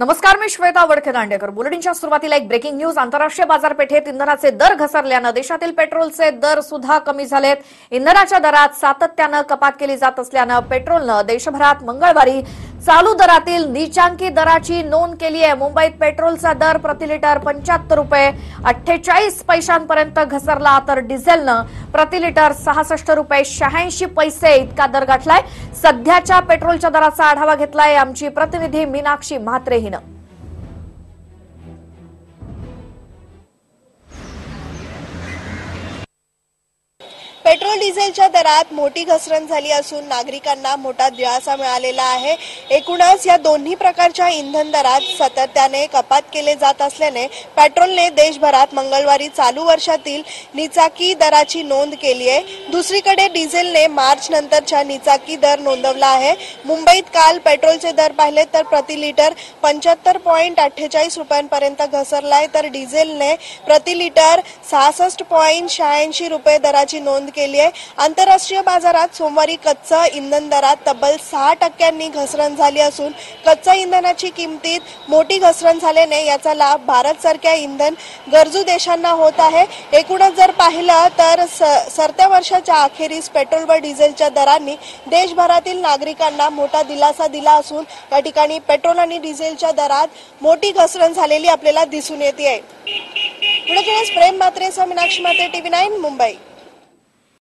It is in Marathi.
नमस्कार मी श्वेता वडखे दांडेकर. बुलेटिनच्या सुरुवातीला एक ब्रेकिंग न्यूज आंतरराष्ट्रीय बाजारपेठेत इंधनाचे दर घसरल्यानं देशातील पेट्रोलचे दर सुद्धा कमी झालेत. इंधनाच्या दरात सातत्यानं कपात केली जात असल्यानं पेट्रोलनं देशभरात मंगळवारी चालू दरातील नीचांकी दराची नोंद केली आहे. मुंबईत पेट्रोलचा दर प्रति लिटर पंच्याहत्तर रुपये अठ्ठेचाळीस पैशांपर्यंत घसरला तर डिझेलनं प्रति लिटर सहासष्ट रुपये शहाऐंशी पैसे इतका दर गाठलाय. सध्याच्या पेट्रोलच्या दराचा आढावा घेतलाय आमची प्रतिनिधी मीनाक्षी म्हात्रे. బలహీన पेट्रोल डिझेलच्या दरात मोठी घसरण झाली असून नागरिकांना मोठा दिलासा मिळालेला आहे. एकूणच या दोन्ही प्रकारच्या इंधन दरात सातत्याने कपात केले जात असल्याने पेट्रोलने देशभरात मंगळवारी चालू वर्षातील निचाकी दराची नोंद केली आहे. दुसरीकडे डिझेलने मार्च नंतरच्या निचाकी दर नोंदवला आहे. मुंबईत काल पेट्रोलचे दर पाहिले तर प्रति लिटर पंच्याहत्तर पॉईंट अठ्ठेचाळीस रुपयांपर्यंत घसरलाय. तर डिझेलने प्रति लिटर सहासष्ट पॉईंट शहाऐंशी रुपये दराची नोंद केली आहे. आंतरराष्ट्रीय बाजारात सोमवारी कच्चा इंधन दरात तब्बल सहा टक्क्यांनी घसरण झाली असून कच्चा इंधनाची किमतीत मोठी घसरण झाल्याने याचा लाभ भारत सारख्या इंधन गरजू देशांना होत आहे. एकूणच जर पाहिलं तर स- सरत्या वर्षाच्या अखेरीस पेट्रोल व डिझेलच्या दरांनी देशभरातील नागरिकांना मोठा दिलासा दिला असून या ठिकाणी पेट्रोल आणि डिझेलच्या दरात मोठी घसरण झालेली आपल्याला दिसून येते. आहे पुढे प्रेम मात्रे मीनाक्षी मात्रे टीव्ही नाईन मुंबई.